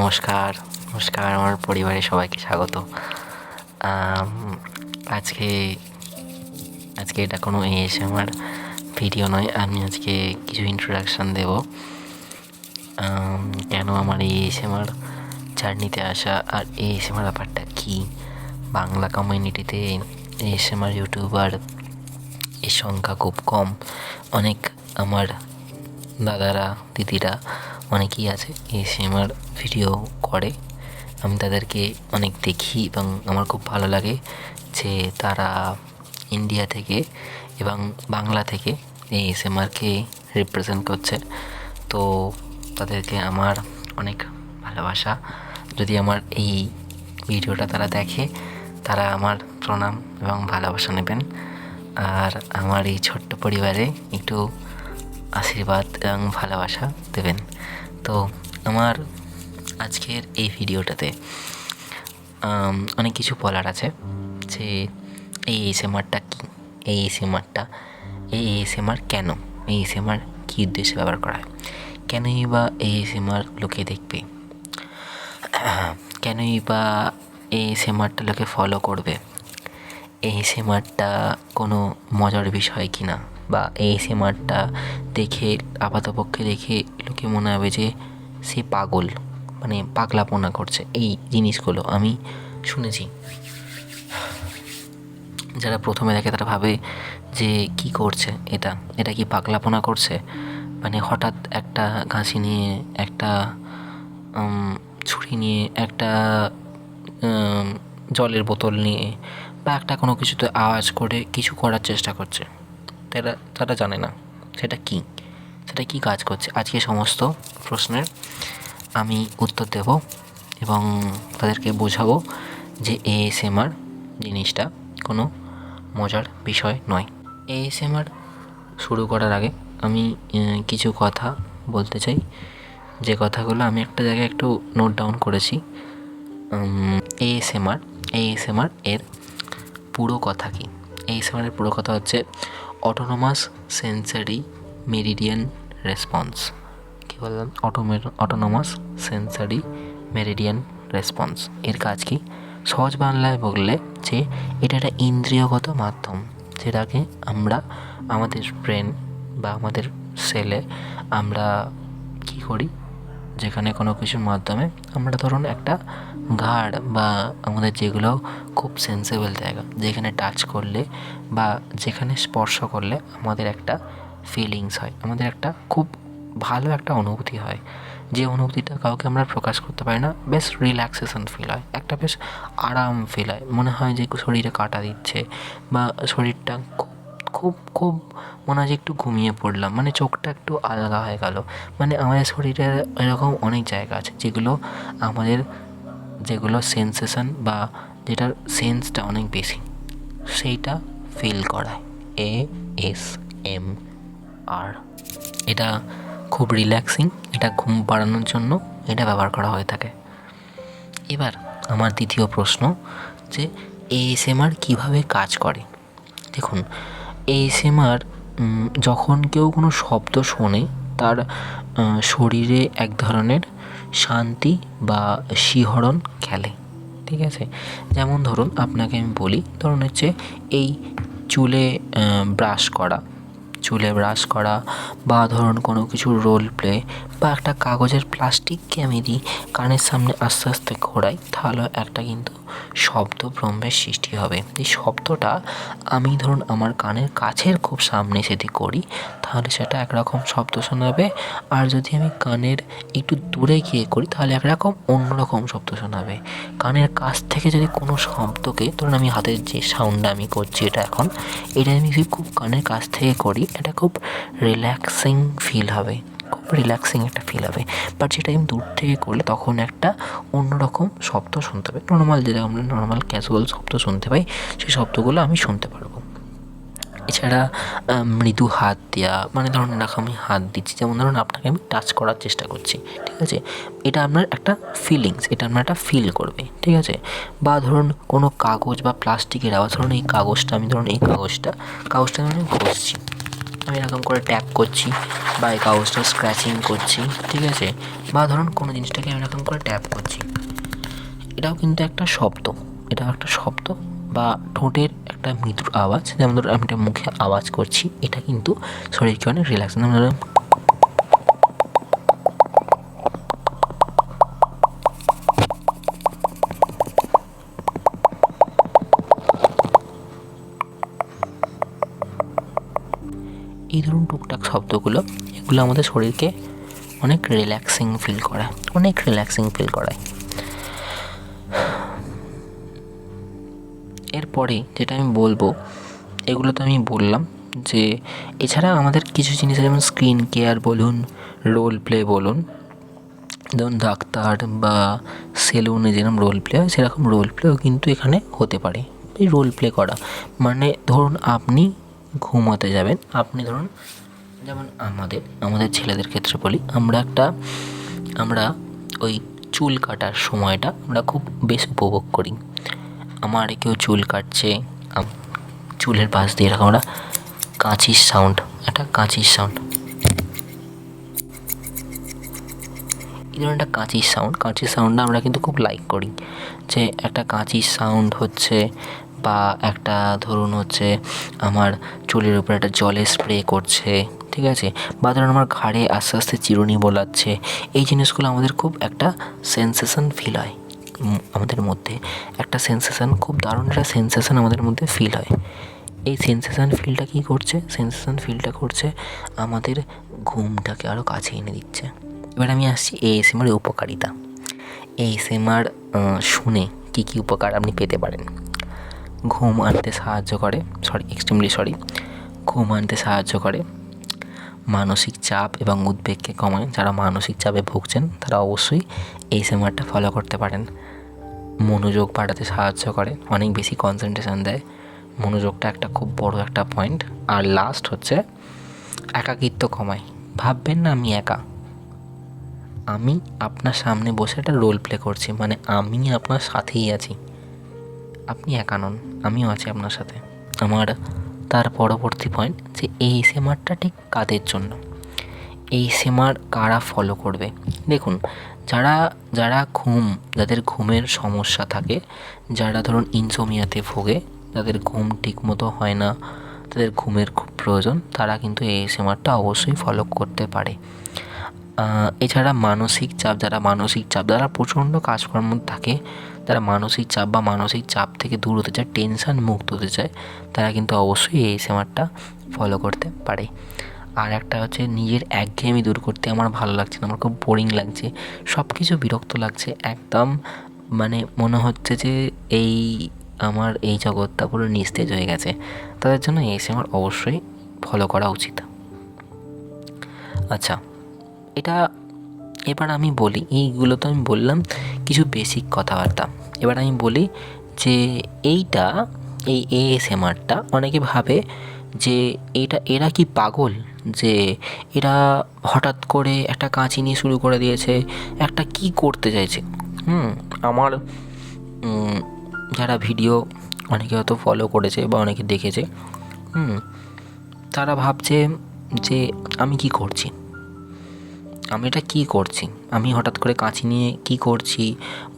নমস্কার নমস্কার আমার পরিবারের সবাইকে স্বাগত। আজকে আজকে এটা কোনো এসে আমার ভিডিও নয়, আমি আজকে কিছু ইন্ট্রোডাকশান দেব। কেন আমার এই এসে আমার জার্নিতে আসা, আর এই এসে আমার ব্যাপারটা কী? বাংলা কমিউনিটিতে এস আমার ইউটিউবার এর সংখ্যা খুব কম। অনেক আমার দাদারা, দিদিরা অনেকেই আছে এসে আমার ভিডিও করে। আমি তাদেরকে অনেক দেখি এবং আমার খুব ভালো লাগে যে তারা ইন্ডিয়া থেকে এবং বাংলা থেকে এই এসএমআরকে রিপ্রেজেন্ট করছে। তো তাদেরকে আমার অনেক ভালোবাসা। যদি আমার এই ভিডিওটা তারা দেখে, তারা আমার প্রণাম এবং ভালোবাসা নেবেন। আর আমার এই ছোট্ট পরিবারে একটু আশীর্বাদ এবং ভালোবাসা দেবেন। তো আমার আজকের এই ভিডিওটাতে অনেক কিছু বলার আছে যে এই এসএমআরটা কী? এই এসএমআরটা এই এসএমআর কেন? এই এসএমআর কী উদ্দেশ্যে ব্যবহার করা হয়? কেনই বা এই এসএমআর লোকে দেখবে? কেনই বা এই এসএমআরটা লোকে ফলো করবে? এই সিমারটা কোনো মজার বিষয় কি না বা এই সিমারটা দেখে, আপাতপক্ষে দেখে লোকে মনে হবে যে সে পাগল মানে পাগলাপোনা করছে। এই জিনিসগুলো আমি শুনেছি। যারা প্রথমে দেখে তারা ভাবে যে কি করছে এটা। এটা কি পাগলাপোনা করছে? মানে হঠাৎ একটা ঘাসি নিয়ে একটা ছুরি নিয়ে একটা জলের বোতল নিয়ে বা একটা কোনো কিছুতে আওয়াজ করে কিছু করার চেষ্টা করছে। তারা তারা জানে না সেটা কি সেটা কি কাজ করছে। আজকে সমস্ত প্রশ্নের আমি উত্তর দেব এবং তাদেরকে বোঝাবো যে এএসএমআর জিনিসটা কোনো মজার বিষয় নয়। এএসএমআর শুরু করার আগে আমি কিছু কথা বলতে চাই। যে কথাগুলো আমি একটা জায়গায় একটু নোট ডাউন করেছি। এএসএমআর এএসএমআর এর পুরো কথা কি? এএসএমআর এর পুরো কথা হচ্ছে অটোনোমাস সেন্সারি মেরিডিয়ান রেসপন্স কী বললাম? অটোমে অটোনোমাস সেন্সারি মেরিডিয়ান রেসপন্স এর কাজ কি? সহজ বাংলায় বললে যে, এটা একটা ইন্দ্রিয়গত মাধ্যম, যেটাকে আমরা আমাদের ব্রেন বা আমাদের সেলে আমরা কী করি? যেখানে কোনো কিছুর মাধ্যমে আমরা ধরুন একটা ঘাড় বা আমাদের যেগুলো খুব সেন্সেবল জায়গা, যেখানে টাচ করলে বা যেখানে স্পর্শ করলে আমাদের একটা ফিলিংস হয়, আমাদের একটা খুব ভালো একটা অনুভূতি হয়। যে অনুভূতিটা কাউকে আমরা প্রকাশ করতে পারি না, বেশ রিল্যাক্সেশন ফিল হয়, একটা বেশ আরাম ফিল হয়। মনে হয় যে শরীরে কাটা দিচ্ছে বা শরীরটা খুব খুব খুব মনে হয় একটু ঘুমিয়ে পড়লাম। মানে চোখটা একটু আলগা হয়ে গেল। মানে আমাদের শরীরে এরকম অনেক জায়গা আছে যেগুলো আমাদের, যেগুলো সেন্সেশন বা যেটার সেন্সটা অনেক বেশি। সেইটা ফিল করায় এ এস এম আর এটা খুব রিল্যাক্সিং এটা ঘুম পাড়ানোর জন্য এটা ব্যবহার করা হয়ে থাকে। এবার আমার দ্বিতীয় প্রশ্ন যে এএসএমআর কীভাবে কাজ করে? দেখুন এএসএমআর যখন কেউ কোনো শব্দ শোনে, তার শরীরে এক ধরনের শান্তি বা শিহরণ খেলে, ঠিক আছে? যেমন ধরুন, আপনাকে আমি বলি, ধরুন হচ্ছে এই চুলে ব্রাশ করা। চুলে ব্রাশ করা বা ধরুন কোনো কিছু রোল প্লে বা একটা কাগজের প্লাস্টিককে আমি দিই, কানের সামনে আস্তে আস্তে ঘোরাই, তাহলে একটা কিন্তু শব্দ ব্রহ্মের সৃষ্টি হবে। এই শব্দটা আমি ধরুন আমার কানের কাছের খুব সামনে যদি করি, তাহলে সেটা একরকম শব্দ শোনাবে। আর যদি আমি কানের একটু দূরে গিয়ে করি, তাহলে একরকম অন্যরকম শব্দ শোনাবে। কানের কাছ থেকে যদি কোনো শব্দকে, ধরুন আমি হাতের যে সাউন্ডটা আমি করছি এটা এখন, এটা আমি খুব কানের কাছ থেকে করি এটা খুব রিল্যাক্সিং ফিল হবে। খুব রিল্যাক্সিং একটা ফিল হবে। বাট যেটা আমি দূর থেকে করলে তখন একটা অন্যরকম শব্দ শুনতে পাই। নর্মাল যেটা আমরা নর্মাল ক্যাজুয়াল শব্দ শুনতে পাই, সেই শব্দগুলো আমি শুনতে পারব। এছাড়া মৃদু হাত দেওয়া মানে ধরুন এরকম আমি হাত দিচ্ছি, যেমন ধরুন আপনাকে আমি টাচ করার চেষ্টা করছি, ঠিক আছে? এটা আপনার একটা ফিলিংস এটা আপনার একটা ফিল করবে, ঠিক আছে? বা ধরুন কোনো কাগজ বা প্লাস্টিকের আওয়াজ, ধরুন এই কাগজটা, আমি ধরুন এই কাগজটা কাগজটা আমি ঘষছি। আমি এরকম করে ট্যাপ করছি বা এই কাগজটা স্ক্র্যাচিং করছি, ঠিক আছে? বা ধরুন কোনো জিনিসটাকে আমি এরকম করে ট্যাপ করছি। এটাও কিন্তু একটা শব্দ। এটাও একটা শব্দ বা ঠোঁটের একটা মৃদুর আওয়াজ। যেমন ধরুন আমি একটা মুখে আওয়াজ করছি, এটা কিন্তু শরীরকে অনেক রিল্যাক্স যেমন ধরুন ধরুন টুকটাক শব্দগুলো, এগুলো আমাদের শরীরকে অনেক রিল্যাক্সিং ফিল করায় অনেক রিল্যাক্সিং ফিল করায় এরপরে যেটা আমি বলব, এগুলো তো আমি বললাম যে, এছাড়া আমাদের কিছু জিনিস যেমন স্ক্রিন কেয়ার বলুন রোল প্লে বলুন, যেমন ডাক্তার বা সেলুনে যেরকম রোল প্লে হয়, সেরকম রোল প্লেও কিন্তু এখানে হতে পারে। এই রোল প্লে করা। মানে ধরুন আপনি ঘুমাতে যাবেন। আপনি ধরুন, যেমন আমাদের আমাদের ছেলেদের ক্ষেত্রে বলি, আমরা একটা, আমরা ওই চুল কাটার সময়টা আমরা খুব বেশ উপভোগ করি। আমার কেউ চুল কাটছে চুলের পাশ দিয়ে এরকম আমরা কাঁচির সাউন্ড একটা কাঁচির সাউন্ড এই ধরনের একটা কাঁচির সাউন্ড কাঁচির সাউন্ডটা আমরা কিন্তু খুব লাইক করি। যে একটা কাঁচির সাউন্ড হচ্ছে বা একটা ধরুন হচ্ছে আমার চুলের উপরে একটা জলের স্প্রে করছে, ঠিক আছে? বা ধরুন আমার ঘাড়ে আস্তে আস্তে চিরুনি বোলাচ্ছে, এই জিনিসগুলো আমাদের খুব একটা সেন্সেশন ফিল হয়। আমাদের মধ্যে একটা সেন্সেশন খুব দারুণ একটা সেন্সেশন আমাদের মধ্যে ফিল হয়। এই সেন্সেশন ফিলটা কী করছে? সেন্সেশন ফিলটা করছে আমাদের ঘুমটাকে আরও কাছে এনে দিচ্ছে। এবার আমি আসছি এএসএমআর উপকারিতা। এএসএমআর শুনে কী কী উপকার আপনি পেতে পারেন। ঘুম আনতে সাহায্য করে সরি এক্সট্রিমলি সরি ঘুম আনতে সাহায্য করে। মানসিক চাপ এবং উদ্বেগকে কমায়। যারা মানসিক চাপে ভুগছেন, তারা অবশ্যই এই সেমারটা ফলো করতে পারেন। মনোযোগ বাড়াতে সাহায্য করে, অনেক বেশি কনসেন্ট্রেশন দেয়। মনোযোগটা একটা খুব বড় একটা পয়েন্ট আর লাস্ট হচ্ছে, একাকিত্ব কমায়। ভাববেন না আমি একা। আমি আপনার সামনে বসে একটা রোল প্লে করছি মানে আমি আপনার সাথেই আছি। আপনি একা নন, আমিও আছি আপনার সাথে। আমার তার পরবর্তী পয়েন্ট যে এই সেমারটা ঠিক কাদের জন্য? এই সেমার কারা ফলো করবে? দেখুন, যারা যারা ঘুম, যাদের ঘুমের সমস্যা থাকে, যারা ধরুন ইনসোমিয়াতে ভোগে যাদের ঘুম ঠিকমতো হয় না, তাদের ঘুমের খুব প্রয়োজন, তারা কিন্তু এই সেমারটা অবশ্যই ফলো করতে পারে। এছাড়া মানসিক চাপ, যারা মানসিক চাপ, যারা প্রচণ্ড কাজকর্ম থাকে, তারা মানসিক চাপ বা মানসিক চাপ থেকে দূর হতে চায়, টেনশন মুক্ত হতে চায়, তারা কিন্তু অবশ্যই এই সেমারটা ফলো করতে পারে। আর একটা হচ্ছে নিজের একঘেয়েমি দূর করতে আমার ভালো লাগছে না, আমার খুব বোরিং লাগছে সব কিছু বিরক্ত লাগছে, একদম মানে মনে হচ্ছে যে এই আমার এই জগৎটা পুরো নিস্তেজ হয়ে গেছে, তাদের জন্য এই সেমার অবশ্যই ফলো করা উচিত। আচ্ছা এটা এবার আমি বলি, এইগুলো তো আমি বললাম, কিছু বেসিক কথাবার্তা। এবার আমি বলি যে এইটা, এই এএসএমআরটা অনেকে ভাবে যে এটা, এরা কি পাগল? যে এরা হঠাৎ করে একটা কাঁচি নিয়ে শুরু করে দিয়েছে, একটা কি করতে চাইছে? হুম, আমার যারা ভিডিও অনেকে হয়তো ফলো করেছে বা অনেকে দেখেছে, হুম, তারা ভাবছে যে আমি কি করছি? আমি এটা কী করছি? আমি হঠাৎ করে কাঁচি নিয়ে কী করছি?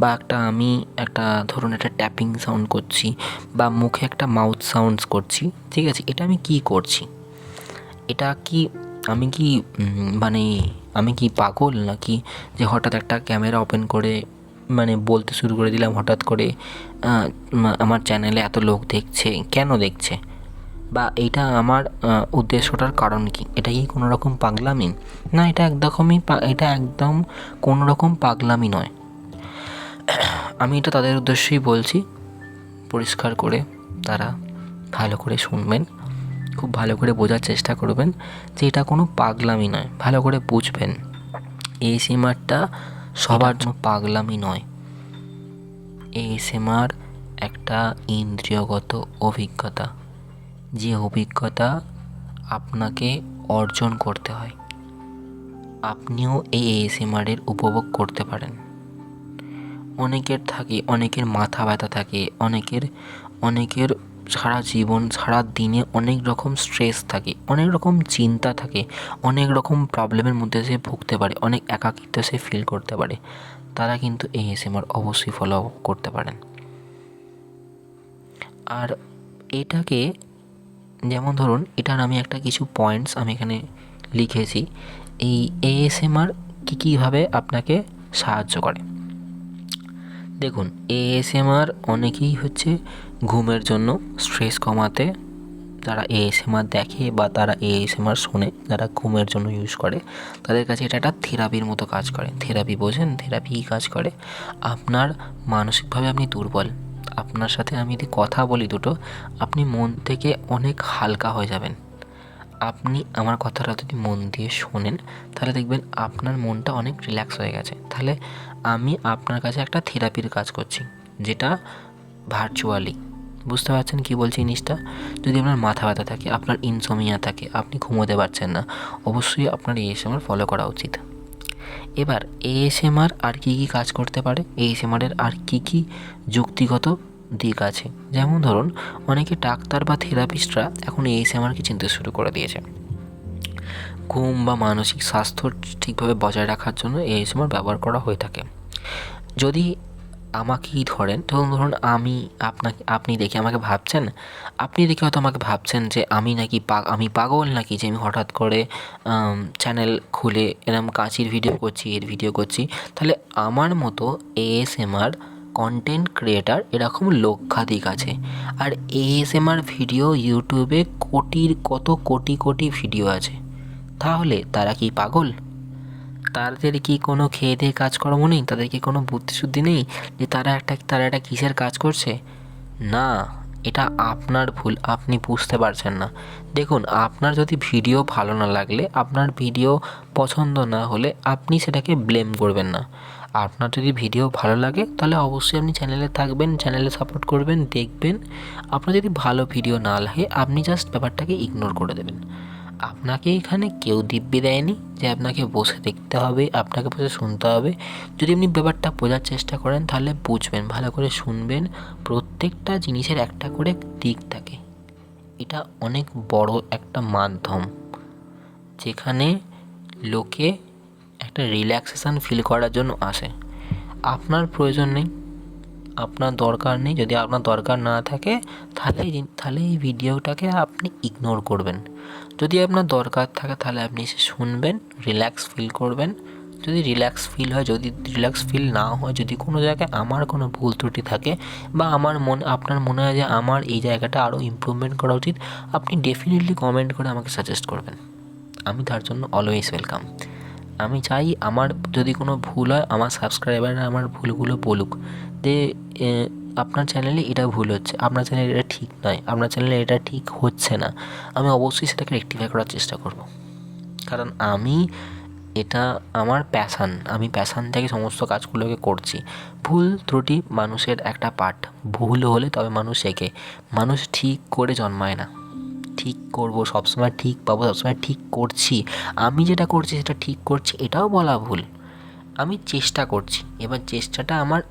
বা একটা আমি একটা ধরুন একটা ট্যাপিং সাউন্ড করছি, বা মুখে একটা মাউথ সাউন্ডস করছি, ঠিক আছে? এটা আমি কী করছি? এটা কি আমি কি মানে আমি কি পাগল নাকি যে হঠাৎ একটা ক্যামেরা ওপেন করে মানে বলতে শুরু করে দিলাম হঠাৎ করে আমার চ্যানেলে এত লোক দেখছে, কেন দেখছে? বা এইটা আমার উদ্দেশ্যটার কারণ কি? এটা কি কোনো রকম পাগলামি? না, এটা একদমই এটা একদম কোনো রকম পাগলামি নয়। আমি এটা তাদের উদ্দেশ্যেই বলছি। পরিষ্কার করে তারা ভালো করে শুনবেন। খুব ভালো করে বোঝার চেষ্টা করবেন যে এটা কোনো পাগলামি নয়। ভালো করে বুঝবেন। এই সিমারটা সবার জন্য পাগলামি নয়। এই সিমার একটা ইন্দ্রিয়গত অভিজ্ঞতা। যে অভিজ্ঞতা আপনাকে অর্জন করতে হয়, আপনিও এই এএসএমআরের উপভোগ করতে পারেন। অনেকের থাকে, অনেকের মাথা ব্যথা থাকে, অনেকের অনেকের সারা জীবন, সারা দিনে অনেক রকম স্ট্রেস থাকে, অনেক রকম চিন্তা থাকে, অনেক রকম প্রবলেমের মধ্যে সে ভুগতে পারে, অনেক একাকিত্ব সে ফিল করতে পারে। তারা কিন্তু এএসএমআর অবশ্যই ফলো করতে পারেন। আর এটাকে যেমন ধরুন, এটার আমি একটা কিছু পয়েন্টস আমি এখানে লিখেছি। এই এএসএমআর কী কীভাবে আপনাকে সাহায্য করে? দেখুন এএসএমআর অনেকেই হচ্ছে ঘুমের জন্য স্ট্রেস কমাতে, যারা এএসএমআর দেখে বা তারা এএসএমআর শোনে, যারা ঘুমের জন্য ইউজ করে, তাদের কাছে এটা একটা থেরাপির মতো কাজ করে। থেরাপি বোঝেন? থেরাপি কাজ করে। আপনার মানসিকভাবে আপনি দুর্বল। আপনার সাথে আমি যদি কথা বলি দুটো, আপনি মন থেকে অনেক হালকা হয়ে যাবেন। আপনি আমার কথাটা যদি মন দিয়ে শোনেন, তাহলে দেখবেন আপনার মনটা অনেক রিল্যাক্স হয়ে গেছে। তাহলে আমি আপনার কাছে একটা থেরাপির কাজ করছি, যেটা ভার্চুয়ালি বুঝতে পারছেন কী বলছি জিনিসটা? যদি আপনার মাথা ব্যথা থাকে, আপনার ইনসোমিয়া থাকে, আপনি ঘুমোতে পারছেন না, অবশ্যই আপনার এই সময় ফলো করা উচিত। এবার এএসএমআর আর কী কী কাজ করতে পারে? এএসএমআরের আর কী কী যুক্তিগত দিক আছে? যেমন ধরুন, অনেকে ডাক্তার বা থেরাপিস্টরা এখন এএসএমআরকে চিনতে শুরু করে দিয়েছে। ঘুম বা মানসিক স্বাস্থ্য ঠিকভাবে বজায় রাখার জন্য এএসএমআর ব্যবহার করা হয়ে থাকে। যদি আমাকেই ধরেন। ধরুন ধরুন আমি আপনাকে, আপনি দেখে আমাকে ভাবছেন, আপনি দেখে হয়তো আমাকে ভাবছেন যে আমি নাকি পা, আমি পাগল নাকি যে আমি হঠাৎ করে চ্যানেল খুলে এরম কাঁচির ভিডিও করছি, এর ভিডিও করছি। তাহলে আমার মতো এএসএমআর কন্টেন্ট ক্রিয়েটার এরকম লক্ষাধিক আছে। আর এএসএমআর ভিডিও ইউটিউবে কোটির কত কোটি কোটি ভিডিও আছে। তাহলে তারা কি পাগল? তাদের কি কোনো খেয়ে দিয়ে কাজকর্ম নেই? তাদের কি কোনো বুদ্ধিশুদ্ধি নেই যে তারা একটা তারা একটা কিসের কাজ করছে? না, এটা আপনার ভুল, আপনি বুঝতে পারছেন না। দেখুন, আপনার যদি ভিডিও ভালো না লাগলে, আপনার ভিডিও পছন্দ না হলে আপনি সেটাকে ব্লেম করবেন না। আপনার যদি ভিডিও ভালো লাগে, তাহলে অবশ্যই আপনি চ্যানেলে থাকবেন, চ্যানেলে সাপোর্ট করবেন, দেখবেন। আপনার যদি ভালো ভিডিও না লাগে, আপনি জাস্ট ব্যাপারটাকে ইগনোর করে দেবেন। আপনাকে এখানে কেউ দিব্যি দেয়নি যে আপনাকে বসে দেখতে হবে, আপনাকে বসে শুনতে হবে। যদি আপনি ব্যাপারটা বোঝার চেষ্টা করেন, তাহলে বুঝবেন, ভালো করে শুনবেন। প্রত্যেকটা জিনিসের একটা করে দিক থাকে। এটা অনেক বড় একটা মাধ্যম, যেখানে লোকে একটা রিল্যাক্সেশন ফিল করার জন্য আসে। আপনার প্রয়োজন নেই আপনার দরকার নেই, যদি আপনার দরকার না থাকে, তাহলে তাহলে এই ভিডিওটাকে আপনি ইগনোর করবেন। যদি আপনার দরকার থাকে, তাহলে আপনি এসে শুনবেন রিল্যাক্স ফিল করবেন। যদি রিল্যাক্স ফিল হয়, যদি রিল্যাক্স ফিল না হয়, যদি কোনো জায়গায় আমার কোনো ভুল ত্রুটি থাকে, বা আমার মন, আপনার মনে হয় যে আমার এই জায়গাটা আরও ইমপ্রুভমেন্ট করা উচিত, আপনি ডেফিনেটলি কমেন্ট করে আমাকে সাজেস্ট করবেন। আমি তার জন্য অলওয়েজ ওয়েলকাম আমি চাই আমার যদি কোনো ভুল হয়, আমার সাবস্ক্রাইবাররা আমার ভুলগুলো বলুক। যে আপনার চ্যানেলে এটা ভুল হচ্ছে, আপনার চ্যানেলে এটা ঠিক নয়, আপনার চ্যানেলে এটা ঠিক হচ্ছে না। আমি অবশ্যই সেটাকে রেকটিফাই করার চেষ্টা করব। কারণ আমি এটা আমার প্যাশান আমি প্যাশান থেকে সমস্ত কাজগুলোকে করছি। ভুল ত্রুটি মানুষের একটা পার্ট ভুল হলে তবে মানুষ শেখে মানুষ ঠিক করে জন্মায় না। ঠিক করব, সবসময় ঠিক পাবো, সবসময় ঠিক করছি। আমি যেটা করছি, সেটা ঠিক করছি, এটাও বলা ভুল। আমি চেষ্টা করছি। এবার চেষ্টাটা আমার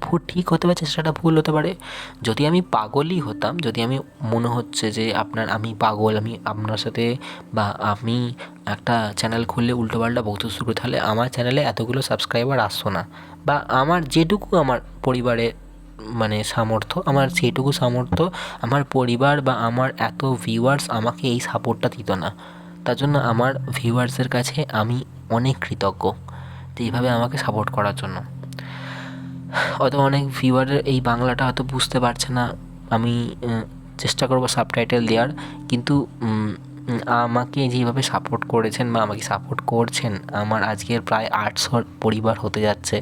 ভুল ঠিক হতে পারে, চেষ্টাটা ভুল হতে পারে। যদি আমি পাগলই হতাম, যদি আমি মনে হচ্ছে যে আপনার, আমি পাগল, আমি আপনার সাথে বা আমি একটা চ্যানেল খুললে উল্টোপাল্টা বকতে শুরু, তাহলে আমার চ্যানেলে এতগুলো সাবস্ক্রাইবার আসতো না। বা আমার যেটুকু আমার পরিবারে মানে সামর্থ্য, আমার সেটুকু সামর্থ্য, আমার পরিবার বা আমার এত ভিউয়ার্স আমাকে এই সাপোর্টটা দিত না। তার জন্য আমার ভিউয়ার্সের কাছে আমি অনেক কৃতজ্ঞ তো এইভাবে আমাকে সাপোর্ট করার জন্য। হয়তো অনেক ভিউয়ারের এই বাংলাটা হয়তো বুঝতে পারছে না, আমি চেষ্টা করব সাবটাইটেল দেওয়ার, কিন্তু আমাকে যেভাবে সাপোর্ট করেছেন বা আমাকে সাপোর্ট করছেন, আমার আজকের প্রায় আটশোর পরিবার হতে যাচ্ছে।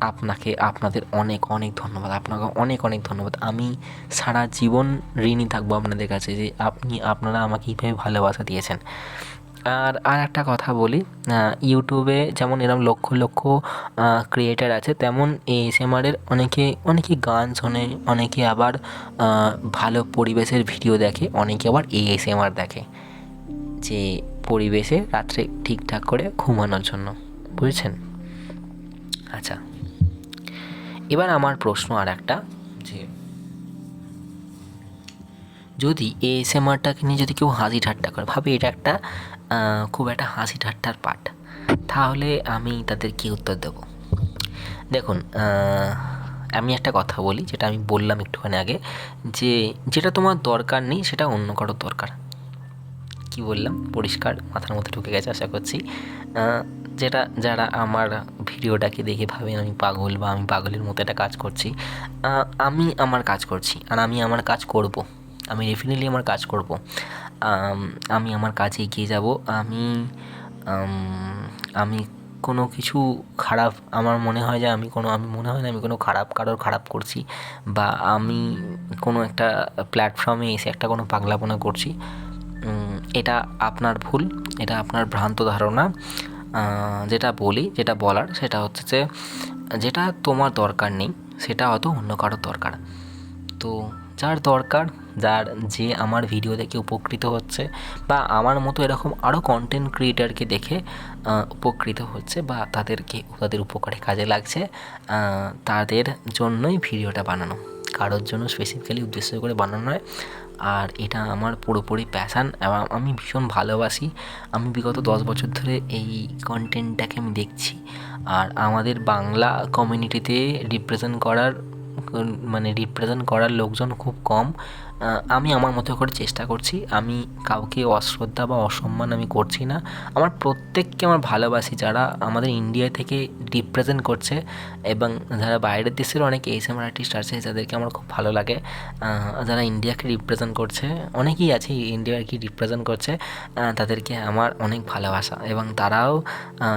আপনাকে, আপনাদের অনেক অনেক ধন্যবাদ। আপনাকে অনেক অনেক ধন্যবাদ। আমি সারা জীবন ঋণী থাকব আপনাদের কাছে যে আপনি, আপনারা আমাকে এইভাবে ভালোবাসা দিয়েছেন। আর আর একটা কথা বলি ইউটিউবে যেমন এরম লক্ষ লক্ষ ক্রিয়েটার আছে, তেমন এএসএমআরের অনেকে অনেকে গান শোনে, অনেকে আবার ভালো পরিবেশের ভিডিও দেখে, অনেকে আবার এএসএমআর দেখে। যে পরিবেশে রাত্রে ঠিকঠাক করে ঘুমানোর জন্য, বুঝেছেন? আচ্ছা। এবার আমার প্রশ্ন আর একটা যে যদি এএসএমআরটাকে নিয়ে যদি কেউ হাসি ঠাট্টা করে, ভাবে এটা একটা খুব একটা হাসি ঠাট্টার পাঠ, তাহলে আমি তাদের কী উত্তর দেবো? দেখুন আমি একটা কথা বলি, যেটা আমি বললাম একটুখানি আগে, যে যেটা তোমার দরকার নেই, সেটা অন্য কারোর দরকার। কি বললাম? পরিষ্কার, মাথার মধ্যে ঢুকে গেছে, আশা করছি। যেটা, যারা আমার ভিডিওটাকে দেখে ভাবে আমি পাগল বা আমি পাগলের মতো একটা কাজ করছি আমি আমার কাজ করছি আর আমি আমার কাজ করব। আমি ডেফিনেটলি আমার কাজ করব। আমি আমার কাজে এগিয়ে যাব। আমি আমি কোনো কিছু খারাপ, আমার মনে হয় যে আমি কোনো, আমি মনে হয় না আমি কোনো খারাপ, কারোর খারাপ করছি বা আমি কোনো একটা প্ল্যাটফর্মে এসে একটা কোনো পাগলাপনা করছি। এটা আপনার ভুল, এটা আপনার ভ্রান্ত ধারণা। যেটা বলি, যেটা বলার, সেটা হচ্ছে যে যেটা তোমার দরকার নেই, সেটা হয়তো অন্য কারোর দরকার। তো যার দরকার, যার যে আমার ভিডিও দেখে উপকৃত হচ্ছে বা আমার মতো এরকম আরও কন্টেন্ট ক্রিয়েটারকে দেখে উপকৃত হচ্ছে বা তাদেরকে, তাদের উপকারে কাজে লাগছে তাদের জন্যই ভিডিওটা বানানো। কারোর জন্য স্পেসিফিক্যালি উদ্দেশ্য করে বানানো নয়। আর এটা আমার পুরোপুরি প্যাশান এবং আমি ভীষণ ভালোবাসি। আমি বিগত দশ বছর ধরে এই কন্টেন্টটাকে আমি দেখছি। আর আমাদের বাংলা কমিউনিটিতে রিপ্রেজেন্ট করার মানে রিপ্রেজেন্ট করার লোকজন খুব কম। আমি আমার মতো করে চেষ্টা করছি। আমি কাউকে অশ্রদ্ধা বা অসম্মান আমি করছি না। আমার প্রত্যেককে আমার ভালোবাসি যারা আমাদের ইন্ডিয়া থেকে রিপ্রেজেন্ট করছে এবং যারা বাইরের দেশের অনেক এইচএমআর আর্টিস্ট আছে যাদেরকে আমার খুব ভালো লাগে। যারা ইন্ডিয়াকে রিপ্রেজেন্ট করছে, অনেকেই আছে ইন্ডিয়াকে রিপ্রেজেন্ট করছে তাদেরকে আমার অনেক ভালোবাসা এবং তারাও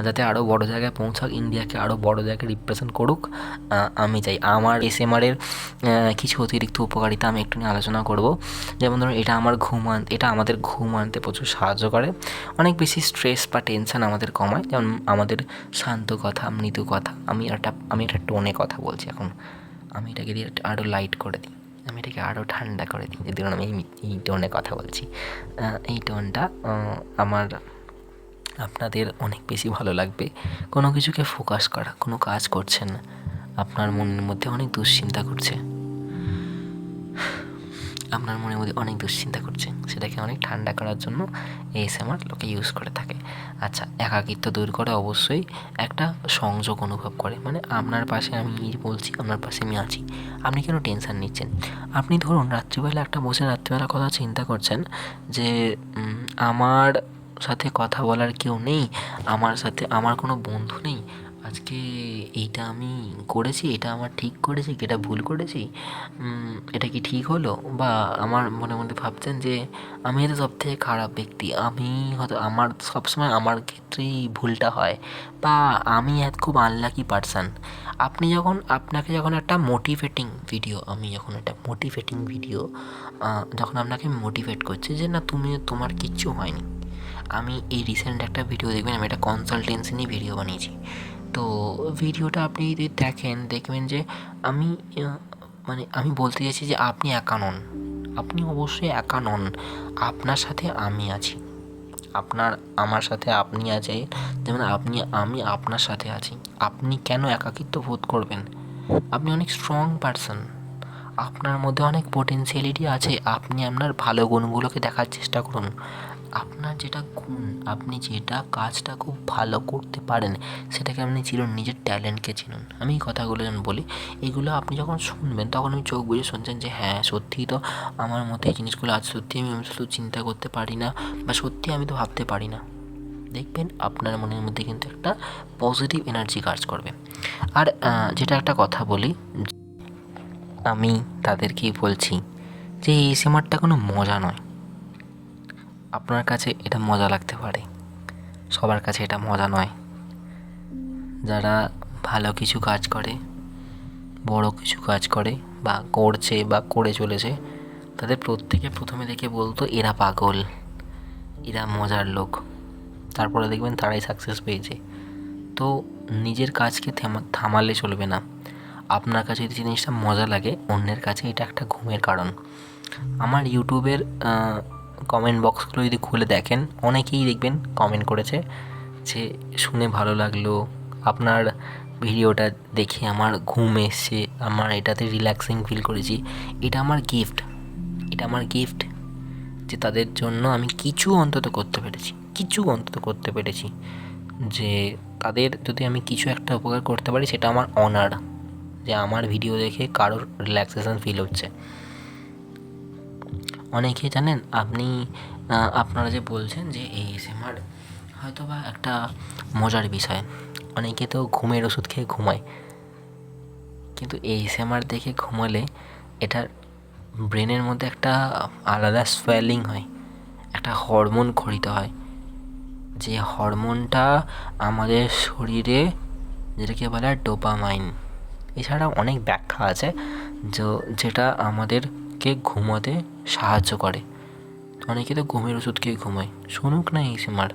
যাতে আরও বড় জায়গায় পৌঁছাক ইন্ডিয়াকে আরও বড় জায়গায় রিপ্রেজেন্ট করুক। আমি চাই আমার এসএমআরের কিছু অতিরিক্ত উপকারিতা আমি একটু নিয়ে আলোচনা করব যেমন ধরুন, এটা আমার ঘুম আন, এটা আমাদের ঘুম আনতে প্রচুর সাহায্য করে। অনেক বেশি স্ট্রেস বা টেনশান আমাদের কমায়। যেমন আমাদের শান্ত কথা, মৃদু কথা। আমি একটা আমি একটা টোনে কথা বলছি এখন। আমি এটাকে দিয়ে আরও লাইট করে দিই। আমি এটাকে আরও ঠান্ডা করে দিই। যদি আমি এই টোনে কথা বলছি। এই টোনটা আমার আপনাদের অনেক বেশি ভালো লাগবে। কোনো কিছুকে ফোকাস করা, কোনো কাজ করছেন না। আপনার মনের মধ্যে অনেক দুশ্চিন্তা করছে। আপনার মনের মধ্যে অনেক দুশ্চিন্তা করছে, সেটাকে অনেক ঠান্ডা করার জন্য এএসএমআর লোকে ইউজ করে থাকে। আচ্ছা একাকিত্ব দূর করে অবশ্যই একটা সংযোগ অনুভব করে। মানে আপনার পাশে আমি বলছি, আপনার পাশে আমি আছি। আপনি কেন টেনশান নিচ্ছেন? আপনি ধরুন, রাত্রিবেলা একটা বসে রাত্রিবেলা কথা চিন্তা করছেন যে আমার সাথে কথা বলার কেউ নেই, আমার সাথে, আমার কোনো বন্ধু নেই আজকে এইটা আমি করেছি, এটা আমার ঠিক করেছি এটা ভুল করেছি? এটা কি ঠিক হলো? বা আমার মনে মনে ভাবছেন যে আমি হয়তো সব থেকে খারাপ ব্যক্তি, আমি হয়তো আমার সবসময় আমার ক্ষেত্রেই ভুলটা হয়, বা আমি এক খুব আনলাকি পার্সন আপনি যখন, আপনাকে যখন একটা মোটিভেটিং ভিডিও আমি যখন একটা মোটিভেটিং ভিডিও যখন আপনাকে মোটিভেট করছে যে না তুমি, তোমার কিচ্ছু হয়নি, আমি এই রিসেন্ট একটা ভিডিও দেখবেন, আমি একটা কনসালটেন্সি নিয়ে ভিডিও বানিয়েছি। তো ভিডিওটা আপনি যদি দেখেন, দেখবেন যে আমি মানে আমি বলতে চাইছি যে আপনি একা নন। আপনি অবশ্যই একা নন। আপনার সাথে আমি আছি। আপনার, আমার সাথে আপনি আছে যেমন আপনি, আমি আপনার সাথে আছি। আপনি কেন একাকিত্ব বোধ করবেন? আপনি অনেক স্ট্রং পারসন আপনার মধ্যে অনেক পোটেনশিয়ালিটি আছে। আপনি আপনার ভালো গুণগুলোকে দেখার চেষ্টা করুন। আপনার যেটা গুণ, আপনি যেটা কাজটা খুব ভালো করতে পারেন, সেটাকে আপনি চিনুন, নিজের ট্যালেন্টকে চিনুন। আমি এই কথাগুলো যেন বলি, এগুলো আপনি যখন শুনবেন, তখন আমি চোখ বুঝে শুনছেন যে হ্যাঁ সত্যিই তো আমার মধ্যে এই জিনিসগুলো আজ সত্যি আমি শুধু চিন্তা করতে পারি না, বা সত্যি আমি তো ভাবতে পারি না। দেখবেন আপনার মনের মধ্যে কিন্তু একটা পজিটিভ এনার্জি কাজ করবে। আর যেটা একটা কথা বলি, আমি তাদেরকেই বলছি যে, এই সিমারটা কোনো মজা নয়। আপনার কাছে এটা মজা লাগতে পারে। সবার কাছে এটা মজা নয়। যারা ভালো কিছু কাজ করে, বড় কিছু কাজ করে বা করছে বা করে চলেছে, তাদের প্রত্যেকে প্রথমে দেখে বলতো, এরা পাগল। এরা মজার লোক। তারপরে দেখবেন তারাই সাকসেস পেয়েছে। তো নিজের কাজকে থেমা- থামালে চলবে না। আপনার কাছে যদি জিনিসটা মজা লাগে, অন্যের কাছে এটা একটা ঘুমের কারণ। আমার ইউটিউবের কমেন্ট বক্সগুলো যদি খুলে দেখেন, অনেকেই দেখবেন কমেন্ট করেছে যে, শুনে ভালো লাগল, আপনার ভিডিওটা দেখে আমার ঘুম এসছে, আমার এটাতে রিল্যাক্সিং ফিল করেছি, এটা আমার গিফট এটা আমার গিফট যে তাদের জন্য আমি কিছু অন্তত করতে পেরেছি, কিছু অন্তত করতে পেরেছি যে তাদের যদি আমি কিছু একটা উপকার করতে পারি, সেটা আমার অনার যে আমার ভিডিও দেখে কারোর রিল্যাক্সেশন ফিল হচ্ছে। অনেকে জানেন, আপনি আপনারা যে বলছেন যে এএসএমআর হয়তো বা একটা মজার বিষয়। অনেকে তো ঘুমের ওষুধ খেয়ে ঘুমায়। কিন্তু এএসএমআর দেখে ঘুমালে এটার ব্রেনের মধ্যে একটা আলাদা সোয়েলিং হয়, একটা হরমোন খরিত হয়। যে হরমোনটা আমাদের শরীরে যেটাকে বলা ডোপামাইন এছাড়া অনেক ব্যাখ্যা আছে যেটা আমাদেরকে ঘুমোতে সাহায্য করে। অনেকে তো ঘুমের ওষুধ খেয়ে ঘুমায়। শুনুক না এই সিমার।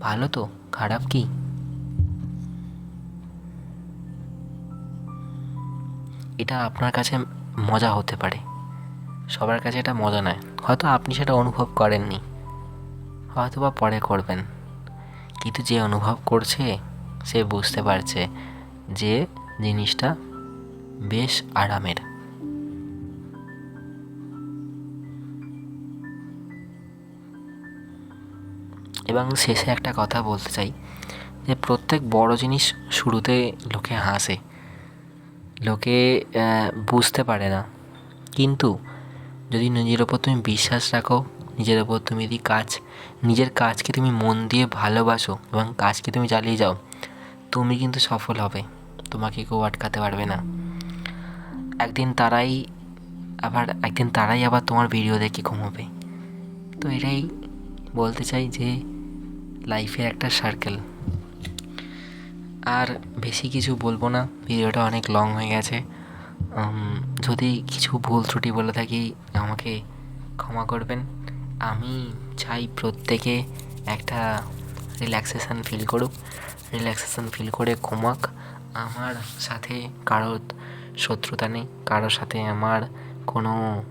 ভালো তো? খারাপ কি? এটা আপনার কাছে মজা হতে পারে। সবার কাছে এটা মজা নয়। হয়তো আপনি সেটা অনুভব করেননি। হয়তো বা পরে করবেন। কিন্তু যে অনুভব করছে, সে বুঝতে পারছে যে জিনিসটা বেশ আরামের। এবং শেষে একটা কথা বলতে চাই যে প্রত্যেক বড় জিনিস শুরুতে লোকে হাসে। লোকে বুঝতে পারে না। কিন্তু যদি নিজের ওপর তুমি বিশ্বাস রাখো, নিজের ওপর তুমি যদি কাজ, নিজের কাজকে তুমি মন দিয়ে ভালোবাসো এবং কাজকে তুমি চালিয়ে যাও, তুমি কিন্তু সফল হবে। তোমাকে কেউ আটকাতে পারবে না। একদিন তারাই আবার, একদিন তারাই আবার তোমার ভিডিও দেখে ঘুমোবে। তো এটাই বলতে চাই যে লাইফের একটা সার্কেল আর বেশি কিছু বলব না ভিডিওটা অনেক লং হয়ে গেছে। যদি কিছু ভুল ত্রুটি বলে থাকি, আমাকে ক্ষমা করবেন। আমি চাই প্রত্যেকে একটা রিল্যাক্সেশন ফিল করুক। রিল্যাক্সেশন ফিল করে ঘুমাক। আমার সাথে কারোর শত্রুতা নেই, কারোর সাথে আমার কোনো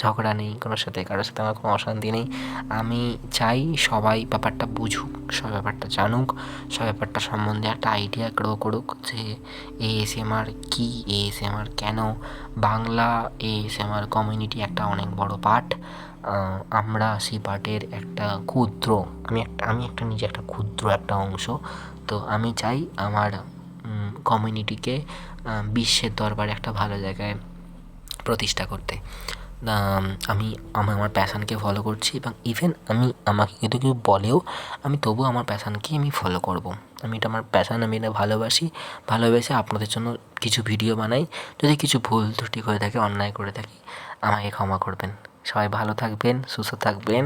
ঝগড়া নেই কোনো সাথে, কারোর সাথে আমার কোনো অশান্তি নেই। আমি চাই সবাই ব্যাপারটা বুঝুক সব ব্যাপারটা জানুক সব ব্যাপারটা সম্বন্ধে একটা আইডিয়া গ্রো করুক যে এএসএমআর কী এএসএমআর কেন? বাংলা এএসএমআর কমিউনিটি একটা অনেক বড় পার্ট আমরা সেই পার্টের একটা ক্ষুদ্র, আমি একটা আমি একটা নিজে একটা ক্ষুদ্র একটা অংশ। তো আমি চাই আমার কমিউনিটিকে বিশ্বের দরবারে একটা ভালো জায়গায় প্রতিষ্ঠা করতে। আম, আমি আমি আমার প্যাশানকে ফলো করছি এবং ইভেন আমি আমাকে কিন্তু কেউ বলেও আমি তবুও আমার প্যাশানকে আমি ফলো করব। আমি এটা আমার প্যাশান আমি এটা ভালোবাসি। ভালোবেসে আপনাদের জন্য কিছু ভিডিও বানাই। যদি কিছু ভুল ত্রুটি করে থাকে অন্যায় করে থাকি আমাকে ক্ষমা করবেন। সবাই ভালো থাকবেন, সুস্থ থাকবেন।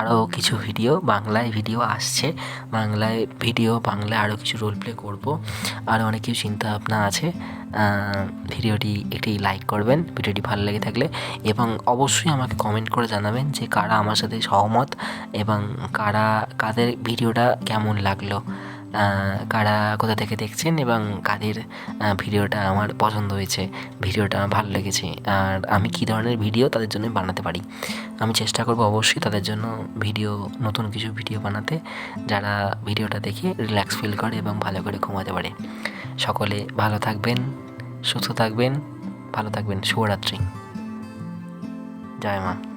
আরও কিছু ভিডিও বাংলায় ভিডিও আসছে। বাংলায় ভিডিও বাংলায় আরও কিছু রোল প্লে করব। আরও অনেক কিছু চিন্তা ভাবনা আছে। ভিডিওটি একটি লাইক করবেন ভিডিওটি ভালো লেগে থাকলে। এবং অবশ্যই আমাকে কমেন্ট করে জানাবেন যে কারা আমার সাথে সহমত এবং কারা, কাদের ভিডিওটা কেমন লাগল। কারা কোথা থেকে দেখছেন এবং কাদের ভিডিওটা আমার পছন্দ হয়েছে, ভিডিওটা আমার ভালো লেগেছে, আর আমি কী ধরনের ভিডিও তাদের জন্য বানাতে পারি? আমি চেষ্টা করব অবশ্যই তাদের জন্য ভিডিও, নতুন কিছু ভিডিও বানাতে, যারা ভিডিওটা দেখে রিল্যাক্স ফিল করে এবং ভালো করে ঘুমাতে পারে। সকলে ভালো থাকবেন, সুস্থ থাকবেন, ভালো থাকবেন। শুভরাত্রি। জয় মা।